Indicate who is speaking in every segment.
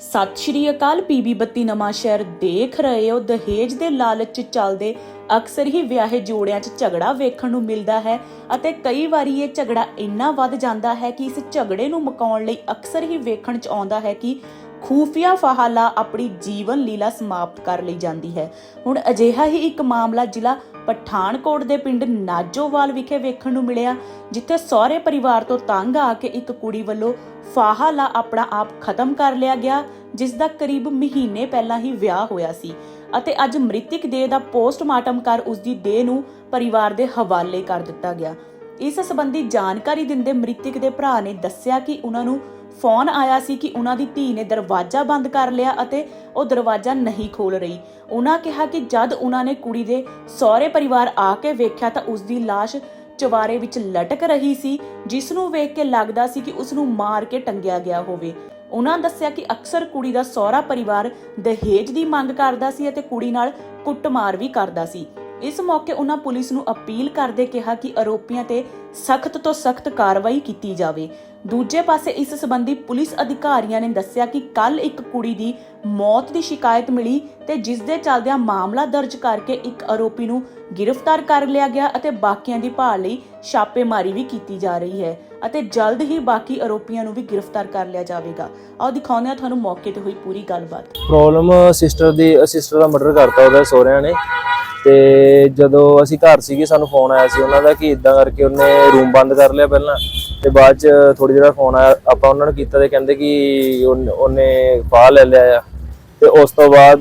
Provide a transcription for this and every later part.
Speaker 1: ਸਤਿ ਸ਼੍ਰੀ ਅਕਾਲ ਪੀਬੀ ਬੱਤੀ ਨਵਾਂ ਸ਼ਹਿਰ। ਦੇਖ ਰਹੇ ਹੋ ਦਹੇਜ ਦੇ ਲਾਲਚ 'ਚ ਚੱਲਦੇ ਅਕਸਰ ਹੀ ਵਿਆਹੇ ਜੋੜਿਆਂ 'ਚ ਝਗੜਾ ਵੇਖਣ ਨੂੰ ਮਿਲਦਾ ਹੈ ਅਤੇ ਕਈ ਵਾਰੀ ਇਹ ਝਗੜਾ ਇੰਨਾ ਵੱਧ ਜਾਂਦਾ ਹੈ ਕਿ ਇਸ ਝਗੜੇ ਨੂੰ ਮੁਕਾਉਣ ਲਈ ਅਕਸਰ ਹੀ ਵੇਖਣ 'ਚ ਆਉਂਦਾ ਹੈ ਕਿ ਖੂਫੀਆ ਫਹਾਲਾ ਆਪਣੀ ਜੀਵਨ ਲੀਲਾ ਸਮਾਪਤ ਕਰ ਲਈ ਜਾਂਦੀ ਹੈ। ਹੁਣ ਅਜਿਹਾ ਹੀ ਇੱਕ ਮਾਮਲਾ ਜ਼ਿਲ੍ਹਾ ਪਠਾਨਕੋਟ ਦੇ ਪਿੰਡ ਨਾਜੋਵਾਲ ਵਿਖੇ ਵੇਖਣ ਨੂੰ ਮਿਲਿਆ, ਜਿੱਥੇ ਸਹੁਰੇ ਪਰਿਵਾਰ ਤੋਂ ਤੰਗ ਆ ਕੇ ਇੱਕ ਕੁੜੀ ਵੱਲੋਂ ਫਾਹਾ ਲਾ ਆਪਣਾ ਆਪ ਖਤਮ ਕਰ ਲਿਆ ਗਿਆ, ਜਿਸ ਦਾ ਕਰੀਬ ਮਹੀਨੇ ਪਹਿਲਾਂ ਹੀ ਵਿਆਹ ਹੋਇਆ ਸੀ ਅਤੇ ਅੱਜ ਮ੍ਰਿਤਕ ਦੇਹ ਦਾ ਪੋਸਟਮਾਰਟਮ ਕਰ ਉਸ ਦੀ ਦੇਹ ਨੂੰ ਪਰਿਵਾਰ ਦੇ ਹਵਾਲੇ ਕਰ ਦਿੱਤਾ ਗਿਆ। ਇਸ ਸੰਬੰਧੀ ਜਾਣਕਾਰੀ ਦਿੰਦੇ ਮ੍ਰਿਤਕ ਦੇ ਭਰਾ ਨੇ ਦੱਸਿਆ ਕਿ ਉਹਨਾਂ ਨੂੰ ਫੋਨ ਆਇਆ ਸੀ ਕਿ ਉਹਨਾਂ ਦੀ ਧੀ ਨੇ ਦਰਵਾਜ਼ਾ ਬੰਦ ਕਰ ਲਿਆ ਅਤੇ ਉਹ ਦਰਵਾਜ਼ਾ ਨਹੀਂ ਖੋਲ ਰਹੀ। ਉਹਨਾਂ ਕਿਹਾ ਕਿ ਜਦ ਉਹਨਾਂ ਨੇ ਕੁੜੀ ਦੇ ਸਹੁਰੇ ਪਰਿਵਾਰ ਆ ਕੇ ਵੇਖਿਆ ਤਾਂ ਉਸ ਦੀ ਲਾਸ਼ ਚਵਾਰੇ ਵਿੱਚ ਲਟਕ ਰਹੀ ਸੀ, ਜਿਸ ਨੂੰ ਵੇਖ ਕੇ ਲੱਗਦਾ ਸੀ ਕਿ ਉਸ ਨੂੰ ਮਾਰ ਕੇ ਟੰਗਿਆ ਗਿਆ ਹੋਵੇ। ਉਹਨਾਂ ਦੱਸਿਆ ਕਿ ਅਕਸਰ ਕੁੜੀ ਦਾ ਸਹੁਰਾ ਪਰਿਵਾਰ ਦਹੇਜ ਦੀ ਮੰਗ ਕਰਦਾ ਸੀ ਅਤੇ ਕੁੜੀ ਨਾਲ ਕੁੱਟਮਾਰ ਵੀ ਕਰਦਾ ਸੀ। ਇਸ ਮੌਕੇ ਉਹਨਾਂ ਪੁਲਿਸ ਨੂੰ ਅਪੀਲ ਕਰਦੇ ਕਿਹਾ ਕਿ ਆਰੋਪੀਆਂ ਤੇ ਸਖਤ ਤੋਂ ਸਖਤ ਕਾਰਵਾਈ ਕੀਤੀ ਜਾਵੇ। ਦੂਜੇ ਪਾਸੇ ਇਸ ਸੰਬੰਧੀ ਪੁਲਿਸ ਅਧਿਕਾਰੀਆਂ ਨੇ ਦੱਸਿਆ ਕਿ ਕੱਲ ਇੱਕ ਕੁੜੀ ਦੀ ਮੌਤ ਦੀ ਸ਼ਿਕਾਇਤ ਮਿਲੀ ਤੇ ਜਿਸ ਦੇ ਚੱਲਦਿਆਂ ਮਾਮਲਾ ਦਰਜ ਕਰਕੇ ਇੱਕ ਆਰੋਪੀ ਨੂੰ ਗ੍ਰਿਫਤਾਰ ਕਰ ਲਿਆ ਗਿਆ ਅਤੇ ਬਾਕੀਆਂ ਦੀ ਭਾਲ ਲਈ ਛਾਪੇਮਾਰੀ ਵੀ ਕੀਤੀ ਜਾ ਰਹੀ ਹੈ ਅਤੇ ਜਲਦ ਹੀ ਬਾਕੀ ਆਰੋਪੀਆਂ ਨੂੰ ਵੀ ਗ੍ਰਿਫਤਾਰ ਕਰ ਲਿਆ ਜਾਵੇਗਾ। ਆਓ ਦਿਖਾਉਂਦੇ ਹਾਂ ਤੁਹਾਨੂੰ ਮੌਕੇ ਤੇ ਹੋਈ ਪੂਰੀ ਗੱਲਬਾਤ।
Speaker 2: ਪ੍ਰੋਬਲਮ ਸਿਸਟਰ ਦੀ ਸਿਸਟਰ ਦਾ ਮਰਡਰ ਕਰਤਾ ਉਹਦੇ ਸਹੁਰਿਆਂ ਨੇ। ਤੇ ਜਦੋਂ ਅਸੀਂ ਘਰ ਸੀਗੇ, ਸਾਨੂੰ ਫੋਨ ਆਇਆ ਸੀ ਉਹਨਾਂ ਦਾ ਕਿ ਇਦਾਂ ਕਰਕੇ ਉਹਨੇ ਰੂਮ ਬੰਦ ਕਰ ਲਿਆ ਪਹਿਲਾਂ ਤੇ ਬਾਅਦ ਚ ਥੋੜੀ ਦੇਰ ਫੋਨ ਆਇਆ, ਆਪਾਂ ਉਹਨਾਂ ਨੂੰ ਕੀਤਾ ਤੇ ਕਹਿੰਦੇ ਕਿ ਉਹਨ- ਉਹਨੇ ਫਾਹ ਲੈ ਲਿਆ ਆ। ਤੇ ਉਸ ਤੋਂ ਬਾਅਦ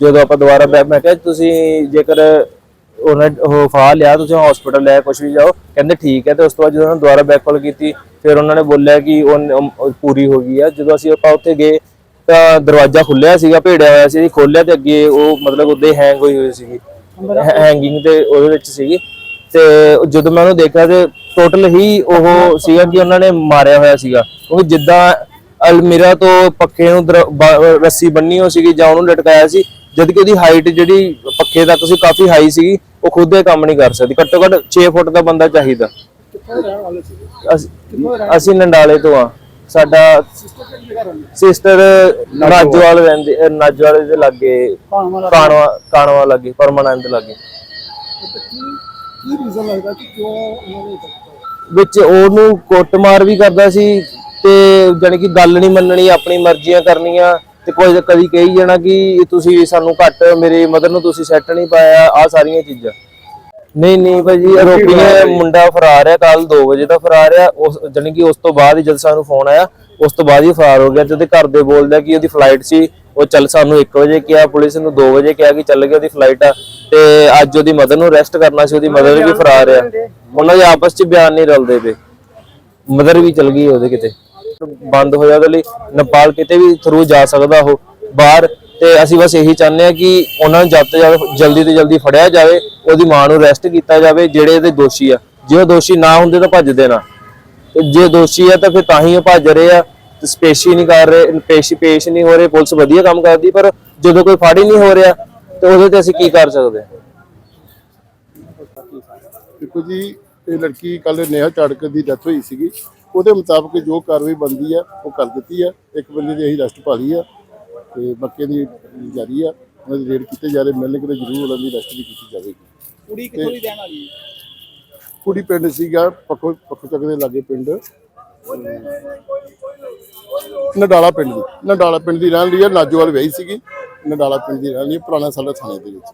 Speaker 2: ਜਦੋਂ ਆਪਾਂ ਦੁਬਾਰਾ ਬੈਕ ਮੈਂ ਕਿਹਾ ਤੁਸੀਂ ਜੇਕਰ ਉਹਨੇ ਉਹ ਫਾਹ ਲਿਆ, ਤੁਸੀਂ ਹਸਪੀਟਲ ਲੈ ਕੁਝ ਵੀ ਜਾਓ। ਕਹਿੰਦੇ ਠੀਕ ਹੈ ਤੇ ਉਸ ਤੋਂ ਬਾਅਦ ਜਦੋਂ ਉਹਨਾਂ ਨੇ ਦੁਬਾਰਾ ਬੈਕ ਕਾਲ ਕੀਤੀ, ਫਿਰ ਉਹਨਾਂ ਨੇ ਬੋਲਿਆ ਕਿ ਉਹ ਪੂਰੀ ਹੋ ਗਈ ਆ। ਜਦੋਂ ਅਸੀਂ ਆਪਾਂ ਉੱਥੇ ਗਏ ਤਾਂ ਦਰਵਾਜ਼ਾ ਖੁੱਲਿਆ ਸੀਗਾ ਭੇੜਿਆ ਹੋਇਆ ਸੀ ਖੋਲਿਆ ਤੇ ਅੱਗੇ ਉਹ ਮਤਲਬ ਉੱਦੇ ਹੈਂਗ ਹੋਈ ਹੋਈ ਸੀਗੀ। ਹੈਂਗਿੰਗ ਤੇ ਉਹਦੇ ਵਿੱਚ ਸੀਗੀ। ਤੇ ਜਦੋਂ ਮੈਂ ਉਹਨੂੰ ਦੇਖਿਆ ਤੇ ਟੋਟਲ ਹੀ ਉਹ ਸੀਗਾ ਕਿ ਉਹਨਾਂ ਨੇ ਮਾਰਿਆ ਹੋਇਆ ਸੀਗਾ। ਕਿਉਂਕਿ ਜਿੱਦਾਂ ਅਲਮੀਰਾ ਤੋਂ ਪੱਖੇ ਨੂੰ ਰੱਸੀ ਬੰਨੀ ਹੋ ਸੀਗੀ ਜਾਂ ਉਹਨੂੰ ਲਟਕਾਇਆ ਸੀ ਜਦ ਕਿ ਉਹਦੀ ਹਾਈਟ ਜਿਹੜੀ ਪੱਖੇ ਤੱਕ ਸੀ ਕਾਫੀ ਹਾਈ ਸੀਗੀ ਉਹ ਖੁਦ ਇਹ ਕੰਮ ਨਹੀਂ ਕਰ ਸਕਦੀ। ਘੱਟੋ ਘੱਟ 6 ਫੁੱਟ ਦਾ ਬੰਦਾ ਚਾਹੀਦਾ। ਅਸੀਂ ਨੰਡਾਲੇ ਤੋਂ ਆ ਸਾਡਾ ਸਿਸਟਰ ਨਾਜਵਾਲ ਰਹਿੰਦੇ ਅਹ ਨਾਜਵਾਲ ਦੇ ਲਾਗੇ ਕਾਣਵਾ। ਕਾਣਵਾ ਲਾਗੇ ਪਰਮਾਨੰਦ ਲਾਗੇ।
Speaker 3: ਕੀ ਰੀਜ਼ਨ ਲੱਗਦਾ ਕਿ ਕਿਉਂ ਉਹਨਾਂ ਨੇ ਕੀਤਾ?
Speaker 2: ਵਿੱਚ ਉਹਨੂੰ ਕੁੱਟਮਾਰ ਵੀ ਕਰਦਾ ਸੀ ਤੇ ਜਾਣੀ ਕਿ ਗੱਲ ਨਹੀਂ ਮੰਨਣੀ ਆਪਣੀ ਮਰਜ਼ੀਆਂ ਕਰਨੀਆਂ ਤੇ ਕੋਈ ਕਦੀ ਕਹੀ ਜਾਣਾ ਕਿ ਤੁਸੀਂ ਸਾਨੂੰ ਘੱਟ ਮੇਰੇ ਮਦਰ ਨੂੰ ਤੁਸੀਂ ਸੈੱਟ ਨਹੀਂ ਪਾਇਆ ਆ ਸਾਰੀਆਂ ਚੀਜ਼ਾਂ। ਨਹੀਂ ਨਹੀਂ ਭਾਜੀ ਆਰੋਪੀ ਨੇ ਮੁੰਡਾ ਫਰਾਰ ਹੈ ਕੱਲ 2 ਵਜੇ ਦਾ ਫਰਾਰ ਹੈ ਉਸ ਜਾਣੀ ਕਿ ਉਸ ਤੋਂ ਬਾਅਦ ਹੀ ਜਦ ਸਾਨੂੰ ਫੋਨ ਆਇਆ ਉਸ ਤੋਂ ਬਾਅਦ ਹੀ ਫਰਾਰ ਹੋ ਗਿਆ ਤੇ ਉਹਦੇ ਘਰ ਦੇ ਬੋਲਦਾ ਕਿ ਉਹਦੀ ਫਲਾਈਟ ਸੀ। ਉਹ ਚੱਲ ਸਾਨੂੰ 1 ਵਜੇ ਕਿਹਾ ਪੁਲਿਸ ਨੂੰ 2 ਵਜੇ ਕਿਹਾ ਕਿ ਚੱਲ ਗਿਆ ਉਹਦੀ ਫਲਾਈਟ ਆ। ਤੇ ਅੱਜ ਉਹਦੀ ਮਦਰ ਨੂੰ ਅਰੈਸਟ ਕਰਨਾ ਸੀ ਉਹਦੀ ਮਦਰ ਵੀ ਫਰਾਰ ਆ ਉਹਨਾਂ ਦੇ ਆਪਸ 'ਚ ਬਿਆਨ ਨਹੀਂ ਰਲਦੇ ਪਏ। ਮਦਰ ਵੀ ਚਲ ਗਈ ਉਹਦੇ ਕਿਤੇ। ਬੰਦ ਹੋਇਆ ਉਹਦੇ ਲਈ। ਨੇਪਾਲ ਕਿਤੇ ਵੀ ਥਰੂ ਜਾ ਸਕਦਾ ਉਹ। ਬਾਹਰ ਤੇ ਅਸੀਂ ਬਸ ਇਹੀ ਚਾਹੁੰਦੇ ਆ ਕਿ ਉਹਨਾਂ ਨੂੰ ਜਦ ਤੋਂ ਜਲਦ ਜਲਦੀ ਤੋਂ ਜਲਦੀ ਫੜਿਆ ਜਾਵੇ, ਉਹਦੀ ਮਾਂ ਨੂੰ ਅਰੈਸਟ ਕੀਤਾ ਜਾਵੇ, ਜਿਹੜੇ ਇਹਦੇ ਦੋਸ਼ੀ ਆ। ਜੇ ਉਹ ਦੋਸ਼ੀ ਨਾ ਹੁੰਦੇ ਤਾਂ ਭੱਜ ਦੇਣਾ। ਤੇ ਜੇ ਦੋਸ਼ੀ ਆ ਤਾਂ ਫਿਰ ਤਾਂ ਹੀ ਉਹ ਭੱਜ ਰਹੇ ਆ। ਤੇ ਸਪੇਸ਼ ਨਹੀਂ ਕਰ ਰਹੇ, ਪੇਸ਼ੀ ਪੇਸ਼ ਨਹੀਂ ਹੋ ਰਹੇ, ਪੁਲਿਸ ਵਧੀਆ ਕੰਮ ਕਰਦੀ, ਪਰ ਜਦੋਂ ਕੋਈ ਫੜ ਹੀ ਨਹੀਂ ਹੋ ਰਿਹਾ, ਤੇ ਉਹਦੇ ਤੇ ਅਸੀਂ ਕੀ ਕਰ ਸਕਦੇ
Speaker 3: ਦੇਖੋ ਜੀ, ਇਹ ਲੜਕੀ ਕੱਲ ਨੇਹਾ ਚਾੜਕ ਦੀ ਡੈਥ ਹੋਈ ਸੀਗੀ। ਉਹਦੇ ਮੁਤਾਬਕ ਜੋ ਕਾਰਵਾਈ ਬੰਦੀ ਆ, ਉਹ ਕਰ ਦਿੱਤੀ ਆ। ਇੱਕ ਬੰਦੇ ਦੀ ਅਸੀਂ ਅਰੈਸਟ ਪਾ ਲਈ ਆ। ਤੇ ਬਾਕੀ ਦੀ ਜਾਰੀ ਆ ਉਹਨਾਂ ਦੀ ਰੇਡ ਕੀਤੇ ਜਾ ਰਹੇ ਮਿਲਣ ਕਿਤੇ ਜ਼ਰੂਰ ਉਹਨਾਂ ਦੀ ਅਰੈਸਟ ਵੀ ਕੀਤੀ ਜਾਵੇਗੀ।
Speaker 4: ਕੁੜੀ ਕਿੱਥੋਂ ਦੀ ਰਹਿਣ ਵਾਲੀ
Speaker 3: ਕੁੜੀ ਪਿੰਡ ਸੀਗਾ ਪੱਖੋ ਪੱਖੋ ਚੱਕ ਦੇ ਲਾਗੇ ਪਿੰਡ। ਨਡਾਲਾ ਪਿੰਡ ਦੀ ਨਡਾਲਾ ਪਿੰਡ ਦੀ ਰਹਿਣ ਲਈ ਨਾਜੋਵਾਲ ਵਿਆਹੀ ਸੀਗੀ। ਨਡਾਲਾ ਪਿੰਡ ਦੀ ਰਹਿਣ ਲਈ ਪੁਰਾਣਾ ਸਾਡਾ ਥਾਣੇ ਦੇ ਵਿੱਚ।